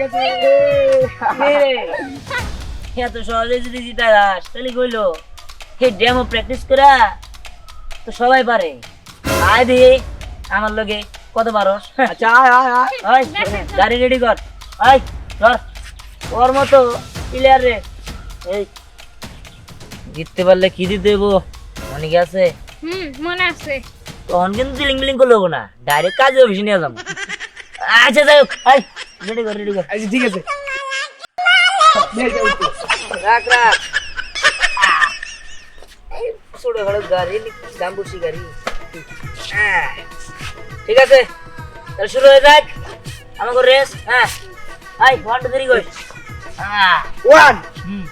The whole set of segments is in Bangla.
গেছে। এত সহজে যদি জিতা যাস তাহলে কইলো হে ডেমো প্র্যাকটিস করা তো সবাই পারে। আয় দিয়ে আমার লগে কত পারস। আচ্ছা আয় আয় আয়। গাড়ি রেডি কর। ধর। ওর মতো প্লেয়ার রে। এই জিততে পারলে কি দিতে দেবো অনেকে আছে? হুম মনে আছে। তখন কিন্তু দিলিং বিলিং করলে না। ডাইরেক্ট কাজে অফিসে নিয়ে যাব। আচ্ছা যাই হোক রেডি কর রেডি কর আচ্ছা ঠিক আছে। রাখ রাখ। ছোট খাটো গাড়ি দাম বসি গাড়ি। হ্যাঁ, ঠিক আছে। তাহলে শুরু হয়ে যাক। আমাকে রেস হ্যাঁ। আই ওয়ান টু থ্রি কই হ্যাঁ। ওয়ান হুম।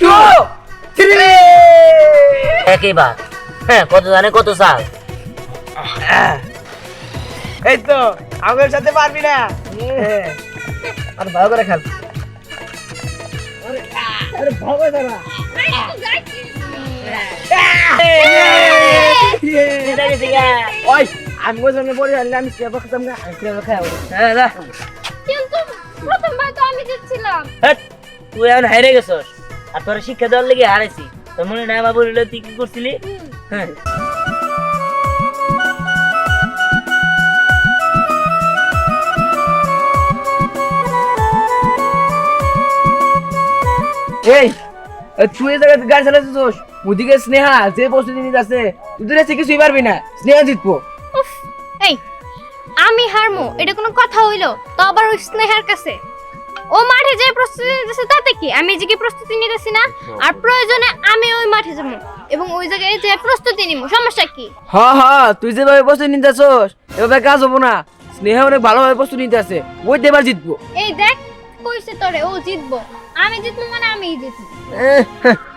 টু থ্রি একইবার হ্যাঁ কত জানে কত সাল। এই তো আমার সাথে পারবি না। আর ভালো করে খেল আমি পড়ে আনলে আমি সেবা খেতাম না। আমি সেবা খাই হ্যাঁ কিন্তু প্রথমবার তো আমি জিতছিলাম তুই এখন হারে গেছস আর তোর শিক্ষা দেওয়ার লেগে হারাইছি। তোর মনে নাই বাবু বলিল তুই কি করছিলি? হ্যাঁ। এই এ, তুই এই জায়গায় গাড়ি চালাচ্ছিস ওদিকে স্নেহা যে প্রস্তুতি তুই তো কিছুই পারবি না। স্নেহা জিতবো। এই আমি হারমো এটা কোনো কথা হইল তো আবার ওই স্নেহার কাছে। ও মাঠে যে প্রস্তুতি নিতেছে তাতে কি? আমি যে কি প্রস্তুতি নিতেছি না? আর প্রয়োজনে আমি ওই মাঠে যাব। এবং ওই জায়গায় যে প্রস্তুতি নিব সমস্যা কি? হ্যাঁ হ্যাঁ তুই যেভাবে প্রস্তুতি নিতে আসছ এভাবে কাজ হব না। স্নেহা অনেক ভালোভাবে প্রস্তুতি নিতে আছে ওই এবার জিতবো। এই দেখ কইছে তোরে ও জিতবো। আমি জিতবো মানে আমিই জিতবো।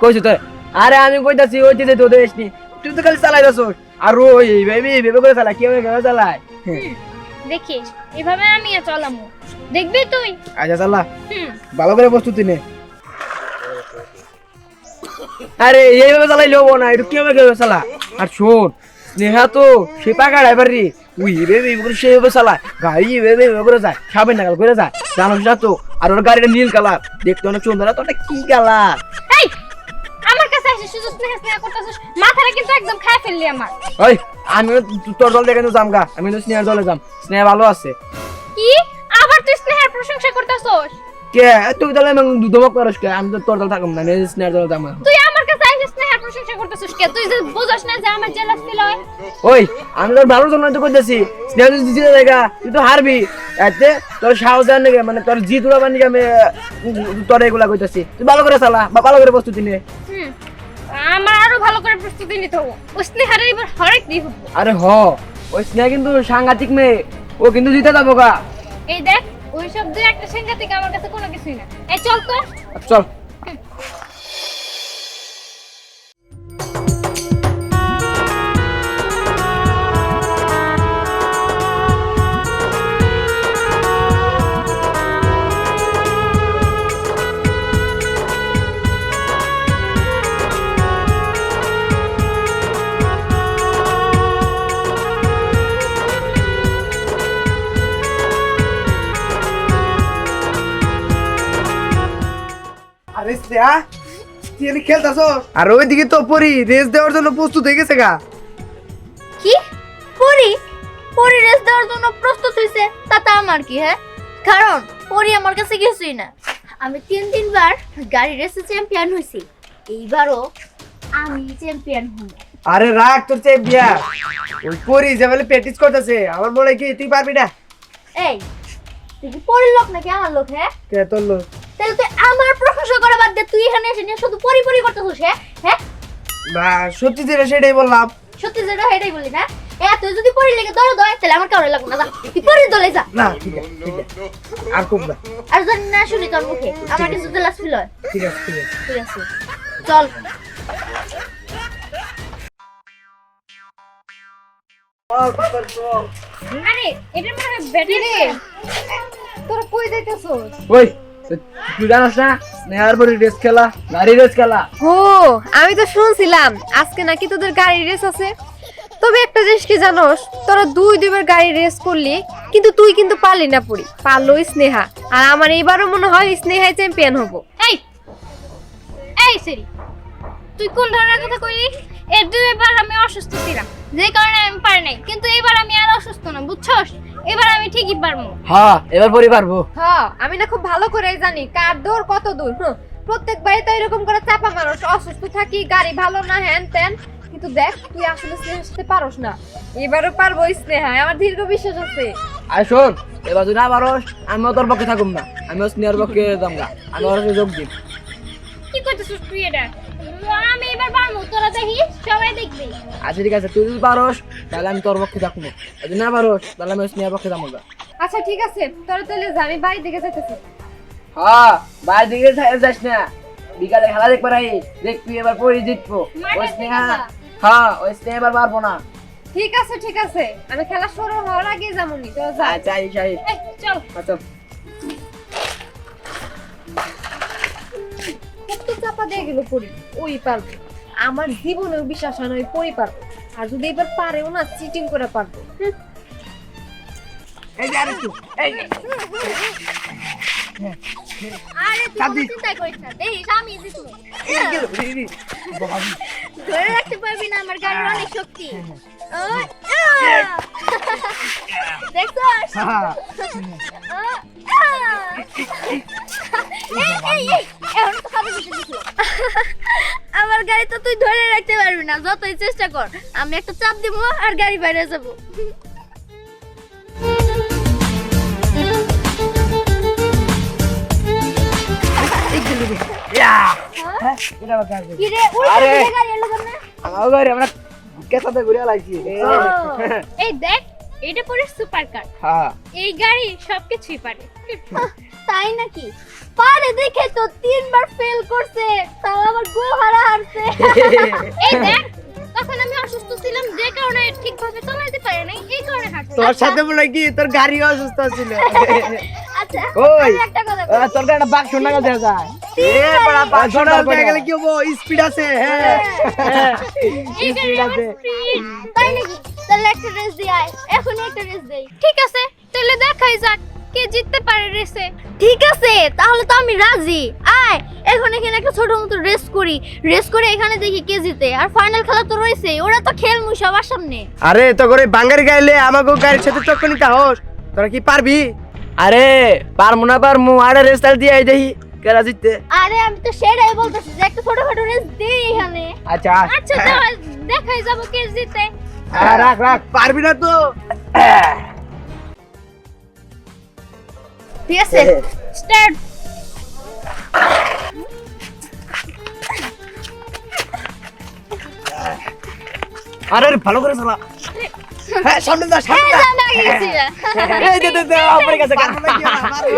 কইছি তোর আরে আমি কইতাছি ওই দিতে তোদের এসনি তুই তো খালি চালাই দাস আর ওই বেবি বেবি করে চালা কেউ কেউ চালায়? দেখি এভাবে আমি চলামু। দেখবি তুই? আচ্ছা চালা। ভালো করে প্রস্তুতি নে। আরে এইভাবে চালাই লবো না একটু কীভাবে কীভাবে চালা? আর শোন স্নেহা তো সে পাকা ড্রাইভার রে উই বেবি করে সেইভাবে চালায়। গাড়ি বেবি করে যায় সাবেন নাগাল করে যায়। জানোস না তো আর ওর গাড়িটা নীল কালার। দেখতে অনেক সুন্দর তো ওটা কি কালার? এই আমার কাছে এসে স্নেহ স্নেহ করতেছিস? মাথাটা কিন্তু একদম খায় ফেললি আমার। ওই আমি তোর দল দেখে যাম গা আমি তো স্নেহের দলে যাম। স্নেহা ভালো আছে। কি? আবার তুই স্নেহের প্রশংসা করতেছস? কে? তুই দলে আমি দুধমক করিস কে? আমি তো তোর দল থাকব না আমি স্নেহের দলে যাম তুই আমার কাছে এসে স্নেহের প্রশংসা কে? তুই যে বুঝাস না যে আমার জেলাস ফিল ওই আমি তোর ভালো জন্য তো করতেছি স্নেহা যদি জিতে জায়গা তুই তো হারবি। এতে তোর নাকি মানে তোর জিত উড়াবার নাকি আমি তোর এগুলা কইতাছি। তুই ভালো করে চালা বা ভালো করে প্রস্তুতি নে। আমার আরও ভালো করে প্রস্তুতি নিতে হবে। ও স্নেহারে এবার হরেক হবে। আরে হ ওই স্নেহা কিন্তু সাংঘাতিক মেয়ে। ও কিন্তু জিতে যাব গা। এই দেখ ওই সব দুই একটা সাংঘাতিক আমার কাছে কোনো কিছুই না। এই চল তো। চল। আরে তুই এনে খেলতাছ আর ওইদিকে তো পরি রেস দেওয়ার জন্য প্রস্তুত হয়ে গেছে গা। কি? পরি? পরি রেস দেওয়ার জন্য প্রস্তুত হয়েছে তাতে আমার কি হ্যাঁ? কারণ পরি আমার কাছে কিছুই না। আমি তিন তিনবার গাড়ি রেসে চ্যাম্পিয়ন হয়েছি এইবারও আমি চ্যাম্পিয়ন হব। আরে রাখ তোর চেয়ে বিয়া ওই পরি যে বলে প্র্যাকটিস করতেছে আমার মনে হয় কি তুই পারবি না? এই তুই কি পরির লোক নাকি আমার লোক হ্যাঁ? কে তোর লোক? তাহলে তুই আমার প্রশংসা করা বাদ দে তুই এখানে এসে নিয়ে শুধু পরি পরি করতেছিস হ্যাঁ? হ্যাঁ? না সত্যি যেটা সেটাই বললাম। সত্যি যেটা এটাই বলি না? এ তুই যদি পরি লেগে দৌড় দয় তাহলে আমার কারণে লাগবে না তুই পরির দলে যা। না ঠিক আছে ঠিক আছে। আর খুব না। আর যদি না শুনি তোর মুখে আমার কিছু জেলাস ফিল হয়। ঠিক আছে ঠিক আছে। ঠিক আছে। চল। আরে এটা মনে হয় ব্যাটারি তোরা কই যাইতেছস? ওই। তুই জানাস না? স্নেহার পরে রেস খেলা গাড়ি রেস খেলা। ও আমি তো শুনছিলাম আজকে নাকি তোদের গাড়ি রেস আছে। তবে একটা জিনিস কি জানোস তোরা দুই দুইবার গাড়ি রেস করলি কিন্তু তুই কিন্তু পারলি না পড়ি পারল স্নেহা। আর আমার এইবারও মনে হয় স্নেহাই চ্যাম্পিয়ন হব। এই এই সেরি তুই কোন ধরনের কথা কইলি? এর দুইবার আমি অসুস্থ ছিলাম যে কারণে আমি পারি নাই কিন্তু এবার আমি আর অসুস্থ না বুঝছস? এবার আমি ঠিকই পারব। হ্যাঁ এবার পরি পারব। হ্যাঁ আমি না খুব ভালো করে জানি কার দূর কত দূর প্রত্যেক প্রত্যেকবারই তো এরকম করে চাপা মানুষ অসুস্থ থাকি গাড়ি ভালো না হ্যান ত্যান। কিন্তু দেখ তুই আসলে স্নেহার সাথে পারস না। এবারও পারব স্নেহা আমার দীর্ঘ বিশ্বাস আছে। আর শোন এবার যদি না পারোস আমিও তোর পক্ষে থাকুম না। আমিও স্নেহার পক্ষে দামগা আমি ওর যোগ দিই কি করতেছিস তুই এটা? আমি এবার সবাই দেখবি। আচ্ছা ঠিক আছে তুই যদি পারোস তাহলে আমি তোর পক্ষে থাকুম যদি না পারোস তাহলে আমি স্নেহার পক্ষে দামগা আচ্ছা ঠিক আছে তোরা তাহলে যা আমি বাড়ি দিকে যেতেছি হ্যাঁ বাইরে দিকে যাস না। বিকালে খেলা দেখবার আই দেখ তুই এবার পরি জিতবো। ওই স্নেহা হ্যাঁ ওই স্নেহা এবার পারব না। ঠিক আছে ঠিক আছে আমি খেলা শুরু হওয়ার আগে যাবনি তো যা। আচ্ছা আইস আইস। চল। আচ্ছা। চাপা দিয়ে গেল পরি ওই পারব। আমার জীবনেও বিশ্বাস হয় না ওই পরি পারব আর যদি এবার পারেও না চিটিং করে পারব। হুঁ। এই যে আরেকটু এই আরে তুই চাপ কোনো দিস। চিন্তা করিস না দেখিস আমি জিতবো এই গেল, এই, এই, ধরে রাখতে পারবি না আমার গাড়ির অনেক শক্তি। দেখছস? হ্যাঁ। আহ, আহ! এই, এই, এই, এখন তো খাবে কিছু কিছু। আমার গাড়ি তো তুই ধরে রাখতে পারবি না যতই চেষ্টা কর। আমি একটা চাপ দিব আর গাড়ি বাইরে যাব। এই! হ্যাঁ, কার এই দেখ এটা পরে সুপার কার হ্যাঁ। এই গাড়ি সবকিছুই পারে। তাই নাকি? পারে দেখে তো তিনবার ফেল করছে তাও আবার গো হারা হারছে। এই দেখ তখন আমি অসুস্থ ছিলাম যে কারণে ঠিকভাবে চালাতে পারি নাই এই কারণে হারছে তোর সাথে বলে কি তোর গাড়ি অসুস্থ ছিল। আচ্ছা ওই একটা কথা তোর একটা যায়। স্পিড আছে হ্যাঁ। এই গাড়ি আমার তাই নাকি? তাহলে একটা রেস দিয়ে আয় এখনই একটা রেস দেই। ঠিক আছে তাহলে দেখাই যাক। কে জিততে পারে রেসে ঠিক আছে তাহলে তো আমি রাজি। আয় এখন এখানে একটা ছোট মতো রেস করি। রেস করে এখানে দেখি কে জিতে। আর ফাইনাল খেলা তো রয়েছে ওরা তো খেলমু সবার সামনে। আরে তো করে বাঙ্গারি গাইলে আমাকে গাড়ির সাথে টক্কর নিতে হোস। তোরা কি পারবি? আরে পারমু না পারমু আরে রেস্টাল দিয়ে আই দেখি কেরা জিততে। আরে আমি তো সেটাই বলতেছি যে একটা ছোটখাটো রেস দিই এখানে। আচ্ছা। আচ্ছা দেখাই যাব কে জিতে। হ্যাঁ, রাখ রাখ পারবি না তো। ঠিক আছে স্টার্ট আরে আরে, ভালো করে চালা হ্যাঁ সামনে যা সামনে যা এই দে দে দে আমার কাছে পারব না কি আর, পারব।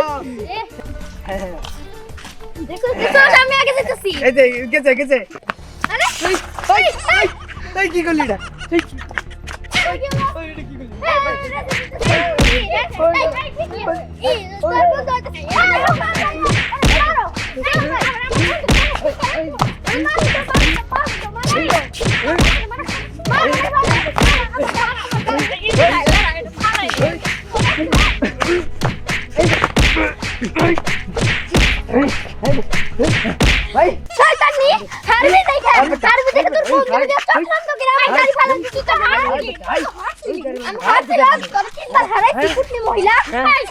দেখো দেখো আমি আগে যেতেছি এই যে গেছে গেছে আরে কি করলি এটা মহিলা। এই,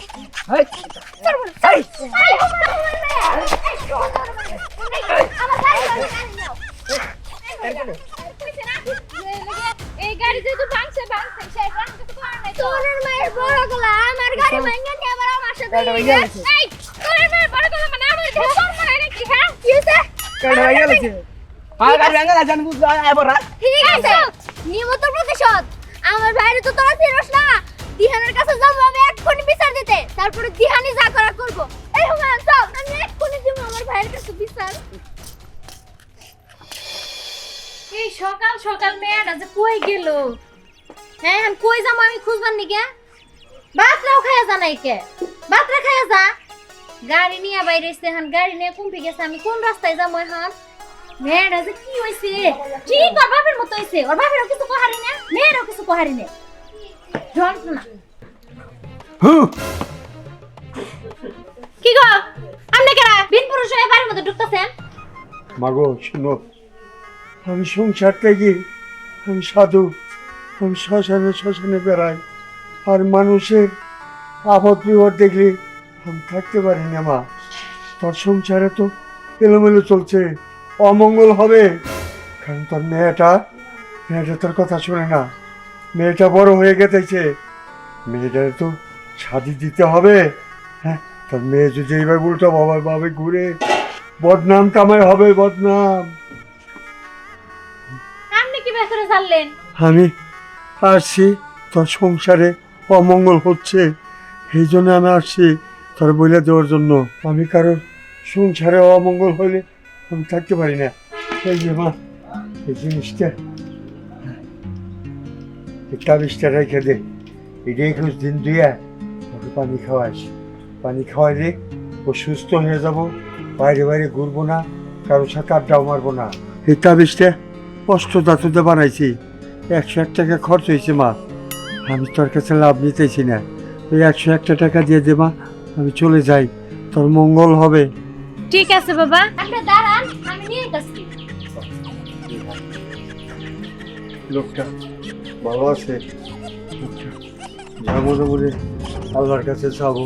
গাড়ি গাড়ি গাড়ি যেহেতু ভাঙছে ভাঙছে সেই ভাঙছে তো করার নাই তোর মায়ের বড় গলা আমার গাড়ি ভাঙা নিয়ে আবার আমার সাথে ভেঙে। এই তোর মায়ের বড় গলা মানে আমার দেহ তোর মায়ের কি হ্যাঁ? কি হইছে কাটা হয়ে গেছে আমার গাড়ি ভেঙে গেছে আমি বুঝতে আইবো রাখ ঠিক আছে নিয়মিত প্রতিশোধ আমার ভাইরে তো তোরা চিনস না। দিহানের কাছে যাব, আমি এক্ষুনি বিচার দিতে। তারপরে দিহানি যা করা করব। এই হুমায়ুন, চল, আমি এক্ষুনি দিব আমার ভাইয়ের কাছে বিচার। এই সকাল সকাল মেয়েটা যে কই গেল? হ্যাঁ আমি কই যাব আমি খুঁজবার নিকে বাতরাও খাইয়া যা নাই কে? বাতরা খাইয়া যা। গাড়ি নিয়ে বাইরে এসে হান গাড়ি নিয়ে কুম্পি গেছে, আমি কোন রাস্তায় যাব এখন? মেয়েটা যে কি হয়েছে ঠিক ওর বাপের মতো হয়েছে ওর বাপেরও কিছু কহারি না মেয়েরও কিছু কহারি না। যন্ত্রণা কি গো? আপনি কেরা বিন পুরুষ হয়ে বাড়ির মধ্যে ঢুকতেছেন? মাগো শুনো। আমি সংসার থেকে আমি সাধু। আমি শ্মশানে শ্মশানে বেড়াই। আর মানুষের আপদ বিপদ দেখলে আমি থাকতে পারি না মা। তোর সংসারে তো এলোমেলো চলছে। অমঙ্গল হবে। কারণ তোর মেয়েটা মেয়েটা তোর কথা শুনে না। মেয়েটা বড় হয়ে গেতেছে মেয়েটার তো শাদি দিতে হবে। হ্যাঁ তার মেয়ে যদি এইভাবে উল্টো বাবার বাবে ঘুরে বদনাম কামাই হবে বদনাম। আপনি কি করে জানলেন আমি আসছি তোর সংসারে অমঙ্গল হচ্ছে। এই জন্য আমি আসছি তোর বলে দেওয়ার জন্য। আমি কারোর সংসারে অমঙ্গল হইলে আমি থাকতে পারি না। এই যে মা এই জিনিসটা। তাবিজটা রেখে দে এটা একুশ দিন দুইয়া ওকে পানি খাওয়াইস পানি খাওয়াইলে ও সুস্থ হয়ে যাব বাইরে বাইরে ঘুরবো না কারোর সাথে আড্ডাও মারবো না এই তাবিজটা কষ্ট দাতুতে বানাইছি একশো এক টাকা খরচ হয়েছে মা আমি তোর কাছে লাভ নিতেছি না ওই একশো একটা টাকা দিয়ে দে মা আমি চলে যাই তোর মঙ্গল হবে ঠিক আছে বাবা আপনি দাঁড়ান আমি নিয়ে যাচ্ছি লোকটা ভালো আছে। যা মনে মনে আল্লাহর কাছে যাব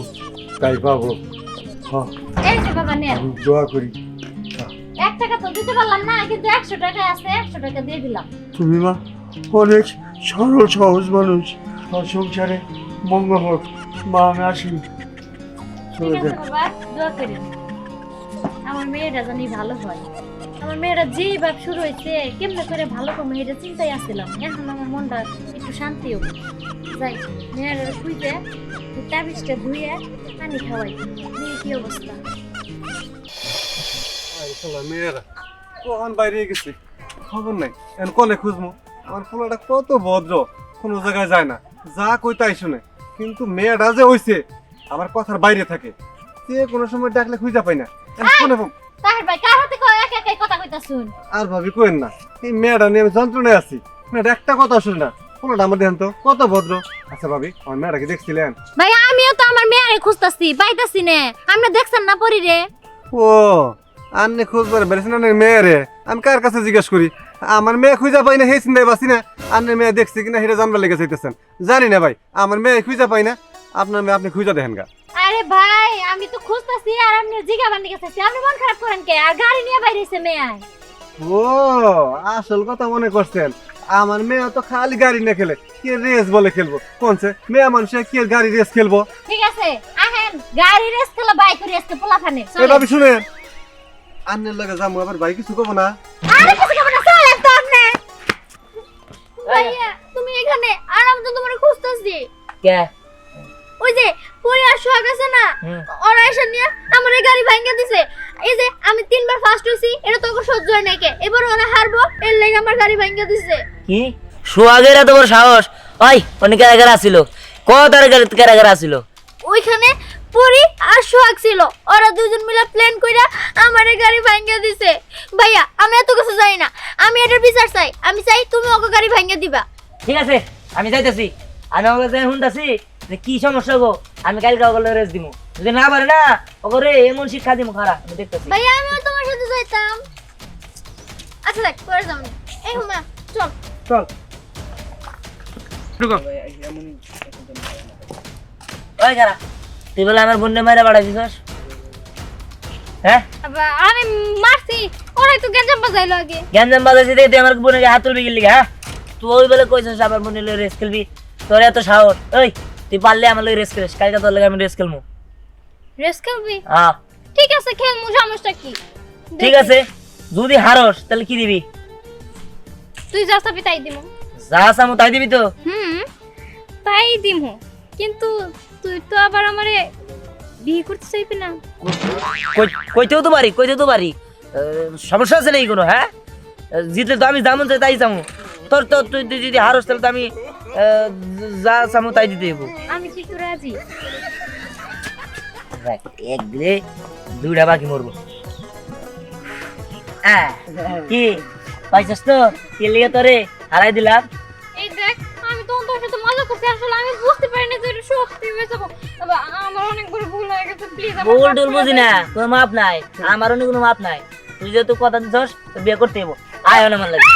তাই পাবো। হ্যাঁ এই যে বাবা নেন। আমি দোয়া করি। এক টাকা তো দিতে পারলাম না কিন্তু একশো টাকা আছে একশো টাকা দিয়ে দিলাম। তুমি মা অনেক সরল সহজ মানুষ। তোর সংসারে মঙ্গল হোক। মা আমি আসি। চলে যাই বাবা দোয়া করি। আমার মেয়েটা জানি ভালো হয়। আমার মেয়েরা যে ভাব শুরু হয়েছে কেমনে করে ভালো করে মেয়েটা চিন্তায় আসছিলাম। এখন আমার মনটা একটু শান্তি হোক যাই মেয়েটা শুইতে তাবিজটা ধুয়ে পানি খাওয়াই। মেয়ে কি অবস্থা? মেয়েরা কখন বাইরে গেছে? খবর নাই। এখন কলে খুঁজবো আমার পোলাটা কত ভদ্র কোনো জায়গায় যায় না। যা কই তাই শুনে। কিন্তু মেয়েটা যে হইছে আমার কথার বাইরে থাকে। সে কোনো সময় ডাকলে খুঁজা পাই না। ফোনে ফোন- তাহের ভাই কার হাতে একাই কথা কইতা আর ভাবি না এই মেয়েটা নিয়ে আমি যন্ত্রণায় আছি। মেয়েটা একটা কথা শুনে না পোলাটা আমার দেন তো কত ভদ্র। আচ্ছা ভাবি আমার মেয়েটাকে দেখছিলেন? ভাই আমিও তো আমার মেয়েরে খুঁজতাছি পাইতাছি নে। দেখছেন না পরি রে ও আন্নে খুঁজবার বেড়েছেন আন্নের মেয়ে রে আমি কার কাছে জিজ্ঞেস করি? আমার মেয়ে খুঁজা পাই না সেই চিন্তায় বাসি না। আন্নের মেয়ে দেখছি কিনা সেটা জানবার লেগে চাইতেছেন জানি না ভাই আমার মেয়ে খুঁজা পাই না। আপনার মেয়ে আপনি খুঁজা দেখেন গা। আরে ভাই আমি তো খুঁজতাছি আর আপনি গেছে আপনি মন খারাপ করেন কে? আর গাড়ি নিয়ে বাইরেছে মেয়ে। আয় ও আসল কথা মনে করছেন। আমার মেয়ে তো খালি গাড়ি না খেলে কে রেস বলে খেলব? কোনছে মেয়ে মানুষে কে গাড়ি রেস খেলব? ঠিক আছে আহেন গাড়ি রেস খেলা বাইক রেস কে শুনেন। আন্নের লগে যাব আবার ভাই কিছু কব না? আরে কিছু চলেন তো আপনি। ভাইয়া তুমি এখানে আর আমি তো তোমার খুঁজতেছি। কে? ওই যে ভাঙিয়ে দিছে। কি? সোহাগের এত বড় সাহস? ওই অনেক কারাগার আসিল কত কারাগার আসিল ওইখানে পরি আর সোহাগ ছিল। ওরা দুজন মিলে প্ল্যান কইরা আমার গাড়ি দিছে। ভাইয়া আমি এত কিছু জানি না। আমি এটার বিচার চাই। আমি চাই তুমি ওকে গাড়ি দিবা। ঠিক আছে আমি যাইতেছি। আমি ওকে যাই শুনতেছি যে কি সমস্যা গো আমি কালকে ওগুলো রেস দিব যদি না পারে না ওকে এমন শিক্ষা দিব খারাপ আমি দেখতেছি। ভাইয়া আমিও তোমার সাথে যাইতাম। আচ্ছা দেখ পরে যাব। এই হুমা চল চল ওই খারাপ তুই বলে আমার দিছস? হ্যাঁ? আবার আমি মারছি ওরাই তো গেঞ্জাম বাজাইলো আগে। গ্যাঞ্জাম বাজাইছি দেখে তুই আমার বোনের হাত তুলবি গেলি হ্যাঁ? তুই ওই বলে কইছিস আমার বোনের লগে রেস খেলবি। তোর এত সাহস। ওই তুই পারলে আমার লগে রেস খেলিস। কালকে তোর লগে আমি রেস খেলব রেস খেলবি? হ্যাঁ ঠিক আছে খেলমু সমস্যা কি? ঠিক আছে। যদি হারস তাহলে কি দিবি? তুই যা চাবি তাই দিমু। যা সামু তাই দিবি তো? হুম তাই দিমু। কিন্তু তুই তো আবার আমারে বিয়ে করতে চাইবি না। কই- কইতেও তো পারি কইতেও তো পারি। সমস্যা আছে নাকি কোনো হ্যাঁ? জিতলে তো আমি যেমন চাই তাই চামু। তোর তো তুই যদি হারস তাহলে তো আমি যা চামু তাই দিতে দেবো আমি কি তোর রাজি এক দিলে দুইটা বাকি মরবো। আহ, কি? পাইছিস তো? কি লিগে তোরে হারাই দিলাম। এই দেখ আমি তো তোর সাথে মজা করছি আসলে আমি বুঝতে পারিনি যে এটা সত্যি হয়ে যাব। আমার অনেক বড় ভুল হয়ে গেছে প্লিজ ভুল টুল বুঝি না কোনো মাপ নাই। আমারও কোনো মাপ নাই। তুই যেহেতু কথা দিছস তো বিয়ে করতে হইব। আয় অনেক মন লাগে